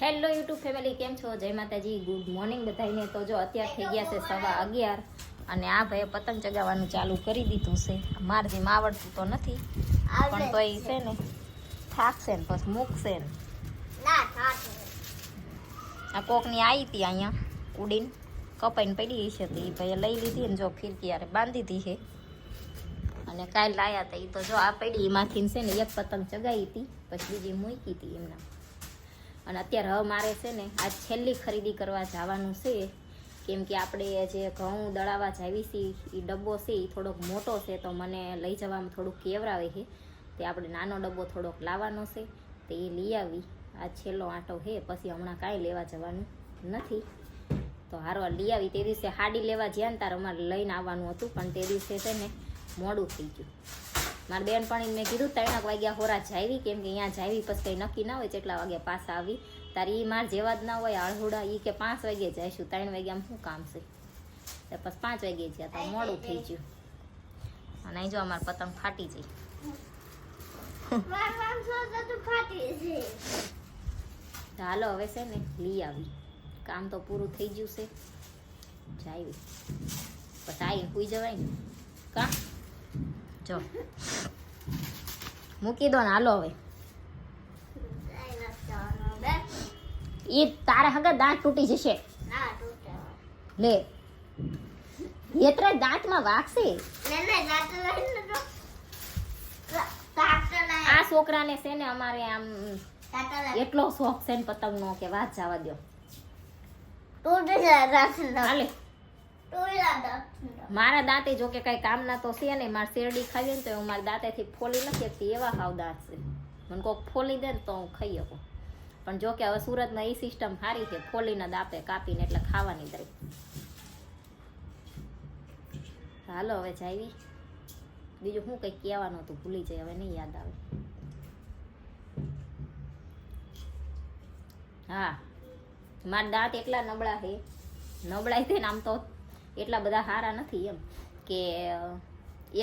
Hello YouTube family કેમ છો? જય માતાજી ગુડ મોર્નિંગ બધાને તો જો અત્યારે થઈ ગયા છે સવા અગિયાર અને આ ભાઈએ પતંગ ચગાવવાનું ચાલુ કરી દીધું છે. મારે જેમ આવડતું તો નથી પણ તો એ છે ને થાકશે ને પછી મૂકશે ને. આ કોકની આવી હતી અહીંયા ઉડીને કપાઈને પડી છે તો એ ભાઈએ લઈ લીધી ને જો ફિરકી યારે બાંધી હતી છે. અને કાલ લાયા હતા એ તો જો આ પડી એમાંથી છે ને એક પતંગ ચગાવી હતી પછી બીજી મૂકી હતી એમના. અને અત્યારે હવે મારે છે ને આ છેલ્લી ખરીદી કરવા જવાનું છે. કેમ કે આપણે જે ઘઉં દળાવા જાવી છીએ એ ડબ્બો છે એ થોડોક મોટો છે, તો મને લઈ જવામાં થોડુંક કેવરાવે છે. તે આપણે નાનો ડબ્બો થોડોક લાવવાનો છે, તે એ લઈ આવી. આ છેલ્લો આંટો છે, પછી હમણાં કાંઈ લેવા જવાનું નથી. તો હારવા લઈ આવી. તે દિવસે હાડી લેવા જ્યાં તાર અમારે લઈને આવવાનું હતું, પણ તે દિવસે છે ને મોડું થઈ ગયું. મારા બેનપણી મેં કીધું ત્રણેક વાગ્યા હોરા જાવી કેમ કે અહીંયા જાવી પછી કંઈ નક્કી ના હોય કેટલા વાગ્યા પાછા આવી. તારી એ માર જેવા જ ના હોય આળહુડા એ કે પાંચ વાગે જઈશું ત્રણ વાગ્યા શું કામ છે? તો પછી પાંચ વાગે ગયા તો મોડું થઈ ગયું. અને અહીં જો અમારે પતંગ ફાટી જાય હાલો હવે છે ને લઈ આવી. કામ તો પૂરું થઈ ગયું છે. જાવી પછી આવીને સુઈ જવાય ને. કા? જો. મૂકી દો ને હાલો હવે. એ તારે હગા દાંત તૂટી જશે. લે. એતરે દાંતમાં વાગશે. આ છોકરાને છે ને અમારે આમ એટલો શોખ છે ને પતંગનો કે વાત જવા દો હાલે. મારા દાંતે જો કે કઈ કામના તો છે ને મારે શેરડી ખાવી ને તો હું મારા દાંતેથી ફોલી નથી શકતી. એવા હાવ દાંત છે. મને કોક ફોલી દે ને તો હું ખાઈ શકું. પણ જો કે હવે સુરતમાં એ સિસ્ટમ સારી છે. ફોલીને દાંતે કાપીને એટલે ખાવાની દરે હાલો, હવે જાવી. બીજું શું કંઈક કહેવાનું હતું? ભૂલી જાય હવે નહીં યાદ આવે. હા. મારા દાંત એટલા નબળા છે. નબળાઈ થઈને આમ તો એટલા બધા સારા નથી એમ કે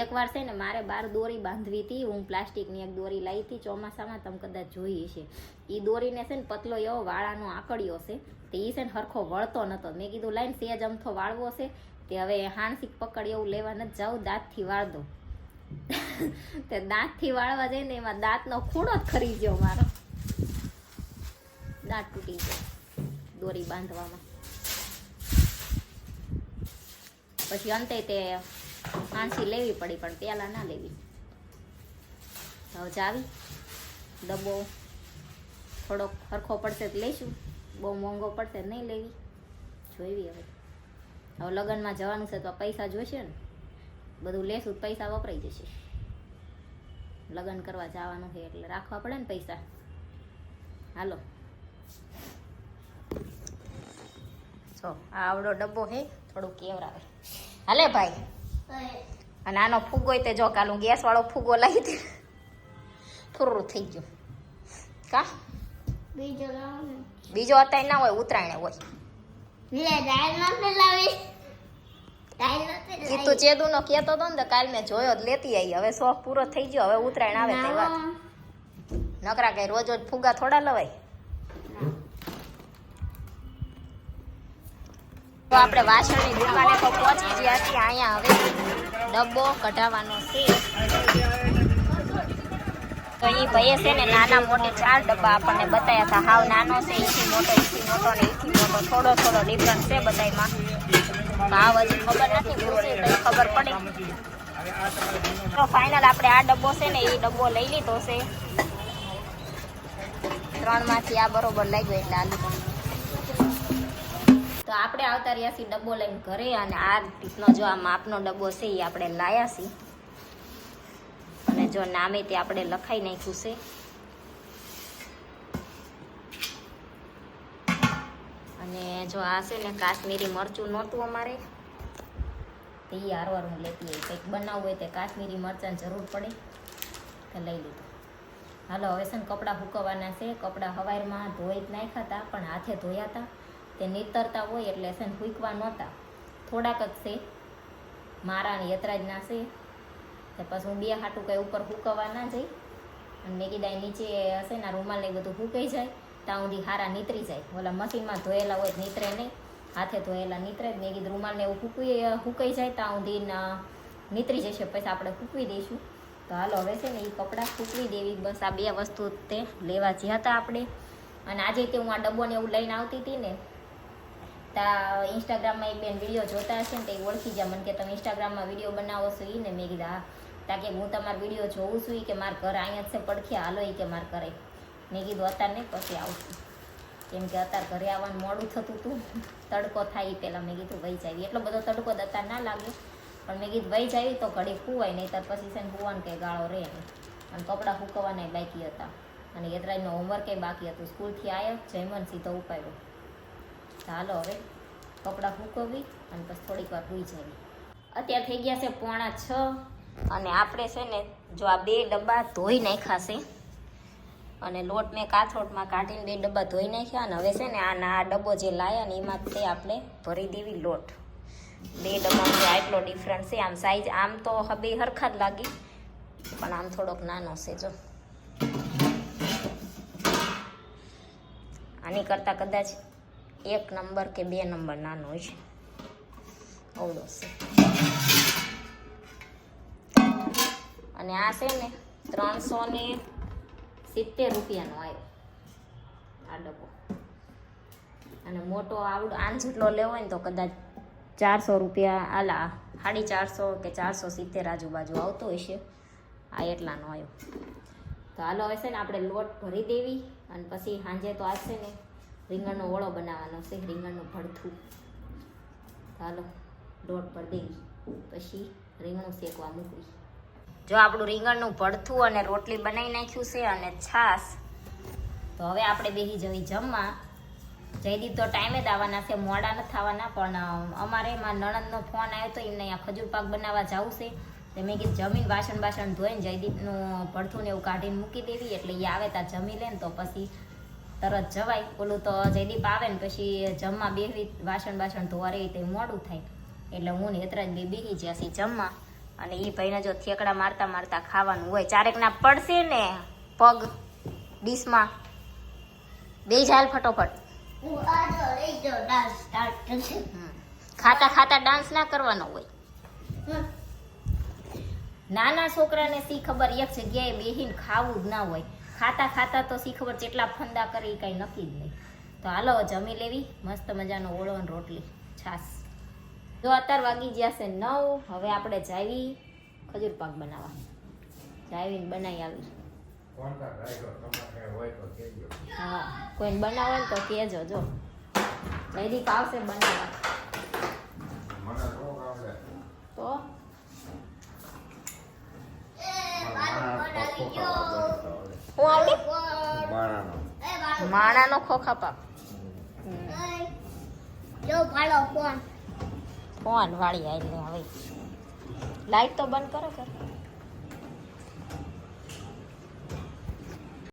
એકવાર છે ને મારે બાર દોરી બાંધવી હતી, હું પ્લાસ્ટિકની એક દોરી લાવી હતી, ચોમાસામાં તમે કદાચ જોઈ હશે. એ દોરીને છે ને પતલો એવો વાળાનો આકડ્યો છે, તે એ છે ને હરખો વળતો નહોતો મેં કીધું, લાઈન સેજ અમથો વાળવો છે, તે હવે હાણસીક પકડ એવું લેવા નથી જાઉં, દાંતથી વાળ દો તે દાંતથી વાળવા જાય ને એમાં દાંતનો ખૂણો જ ખરી ગયો મારો. દાંત તૂટી ગયો દોરી બાંધવામાં. પછી અંતે તે આંસી લેવી પડી, પણ પેલા ના લેવી. હવે ચાવી ડબ્બો થોડોક સરખો પડશે તો લઈશું. બહુ મોંઘો પડશે નહીં લેવી. જોઈવી હવે. હવે લગ્નમાં જવાનું છે તો પૈસા જોઈશે ને? બધું લેશું પૈસા વપરાઈ જશે. લગ્ન કરવા જવાનું છે એટલે રાખવા પડે ને પૈસા. હાલો. જો, આ આવડો ડબ્બો છે થોડું કેવરાવે. હાલે ભાઈ? અને આનો ફૂગો તે જો કાલું ગેસ વાળો ફૂગો લાવી દે. ફૂરું થઈ ગયું. કા? બીજો અત્યારે ના હોય ઉતરાયણે હોય. એ ચેદુ નો કેતો હતો ને કાલ મેં જોયો જ લેતી આવી હવે શોખ પૂરો થઈ ગયો હવે ઉતરાયણ આવે તે વાત નકરા કઈ રોજ રોજ ફુગા થોડા લવાય? તો આપણે વાસણની દુકાને તો પહોંચી ગયા છીએ અહીંયા હવે. ડબ્બો કઢાવવાનો છે. તો એ ભાઈએ છે ને નાના મોટે ચાર ડબ્બા આપણને બતાવ્યા હતા. હાવ નાનો છે એથી મોટો એથી મોટો ને એથી મોટો. થોડો થોડો ડિફરન્સ છે બધામાં ભાવ હજી ખબર નથી પૂછી તો ખબર પડે. તો ફાઇનલ આપણે આ ડબ્બો છે ને એ ડબ્બો લઈ લીધો છે. ત્રણમાંથી આ બરોબર લાગ્યો એટલે આ તો આપણે આવતા રહ્યા છીએ ડબ્બો લઈને ઘરે અને આ રીતનો જો આ માપનો ડબ્બો છે એ આપણે લાયા છીએ. અને જો નામે તે આપણે લખાઈ નાખ્યું છે. અને જો આ છે ને કાશ્મીરી મરચું નહોતું અમારે. તે હારવાર હું લેતી હોય. કંઈક બનાવવું હોય તે કાશ્મીરી મરચાંની જરૂર પડે તો લઈ લીધું. હાલો, હવે છે ને કપડાં સૂકવવાના છે. કપડાં હવારમાં ધોઈ જ નાખ્યા હતા, પણ હાથે ધોયા હતા. તે નીતરતા હોય એટલે છે ને ફૂંકવા નહોતા. થોડાક જ છે. મારા અને યતરાજના છે. તો પછી હું બે હાટું કંઈ ઉપર સૂકવવા ના જઈ. અને મેં કીધા નીચે હશે ને રૂમાલ ને બધું સૂકાઈ જાય, ત્યાં સુધી હારા નીતરી જાય. ઓલા મશીનમાં ધોયેલા હોય નીતરે નહીં. હાથે ધોયેલા નીતરે મેં કીધું રૂમાલને એવું ફૂકવી ફૂકાઈ જાય, ત્યાં સુધી નીતરી જશે. પછી આપણે ફૂંકવી દઈશું. તો હાલો, હવે છે ને એ કપડાં ફૂકવી દેવી. બસ આ બે વસ્તુ તે લેવા જ્યાં હતા આપણે. અને આજે તે હું આ ડબ્બોને એવું લઈને આવતી હતી ને તા ઇન્સ્ટાગ્રામમાં એક બેન વીડિયો જોતા હશે ને તે ઓળખી જાય મને કે તમે ઇન્સ્ટાગ્રામમાં વીડિયો બનાવો છો એ ને? મેં કીધું, હા. તા કે, હું તમારો વીડિયો જોઉં છું કે મારા ઘર અહીંયા જ છે પડખ્યા હાલો એ કે મારા ઘરે. મેં કીધું અત્યારે નહીં, પછી આવશું કેમ કે અત્યારે ઘરે આવવાનું મોડું થતું હતું તડકો થાય એ પહેલાં. મેં કીધું વહી જાય એટલો બધો તડકો અત્યારે ના લાગ્યો પણ મેં કીધું વહી જાય તો ઘડી ફૂવાય નહીં ત્યાર પછી છે ને ફૂવાનું કંઈ ગાળો રહે નહીં. અને કપડાં ફૂકવાના બાકી હતા. અને યદરાજનો હોમવર્ક બાકી હતું. સ્કૂલથી આવ્યો જયમન સીધો ઉપાડ્યો. ચાલો હવે. કપડાં ફૂકવી અને પછી થોડીક વાર ભૂઈ જાય અત્યારે થઈ ગયા છે પોણા છ અને આપણે છે ને જો આ બે ડબ્બા ધોઈ નાખ્યા અને લોટ મેં કાથરોટમાં કાઢીને બે ડબ્બા ધોઈ નાખ્યા અને હવે છે ને આના આ ડબ્બો જે લાયા ને એમાં તે આપણે ભરી દેવી લોટ. બે ડબ્બામાં જો આટલો ડિફરન્સ છે, આમ સાઈઝ આમ તો બે હરખા જ લાગી, પણ આમ થોડોક નાનો છે જો. આની કરતાં કદાચ એક નંબર કે બે નંબર, નાનો હોય છે. અવડો અને આ છે ને ત્રણસો ને સિત્તેર રૂપિયાનો આવ્યો આ ડબ્બો. અને મોટો આવડો આન જેટલો લેવો ને તો કદાચ ચારસો રૂપિયા, આલા, સાડી ચારસો કે ચારસો સિત્તેર આજુબાજુ આવતો હશે આ એટલાનો આવ્યો તો હાલો હશે ને આપણે લોટ ભરી દેવી અને પછી સાંજે તો છે ને રીંગણનો ઓળો બનાવવાનો છે, રીંગણનું ભડથું. ચાલો, દોઢ પર દઈ પછી રીંગણું શેકવા મૂકવી જો આપણું રીંગણનું ભડથું અને રોટલી બનાવી નાખ્યું છે અને છાશ, તો હવે આપણે બેસી જવી જમવા. જયદીપ તો ટાઈમે જ આવવાના છે, મોડા નથી આવવાના, પણ અમારે એમાં નણંદનો ફોન આવ્યો તો એમને અહીંયા ખજૂર પાક બનાવવા જવું છે. તો મેં કીધું, જમીન વાસણ બાસણ ધોઈને જયદીપનું ભડથું ને એવું કાઢીને મૂકી દેવી, એટલે એ આવે ત્યાં જમી લે ને તો પછી તરત જવાય. ઓલું તો જયદીપ આવે ને પછી જમવા બેહવી વાસણ બાસણ ધોવા રહી તે મોડું થાય. એટલે હું ને એતરા જ બે જ્યાં સી જમવા. અને એ ભાઈને જો થેકડા મારતા મારતા ખાવાનું હોય. ચારેક ના પડશે ને પગ ડીશમાં. બે જાય ફટોફટ. ખાતા ખાતા ડાન્સ ના કરવાનો હોય. નાના છોકરાને સી ખબર એક જગ્યાએ બેહીને ખાવું જ ના હોય. ખાતા ખાતા તો શી ખબર જેટલા ફંદા કરી કાંઈ નક્કી જ નહીં. તો હાલો જમી લેવી. મસ્ત મજાનો ઓળો અને રોટલી. છાસ. જો અત્યારે વાગી ગયા છે નવ હવે આપણે જાવી ખજૂર પાક બનાવવા. જાવીને બનાવી આવી. હા કોઈને બનાવે ને તો કહેજો જો. જયદીપ આવશે બનાવવા. તો હું આવડે માણાનો. ખોખા પાક. ફોન. વાળી આવી હવે. લાઈટ તો બંધ કરો કર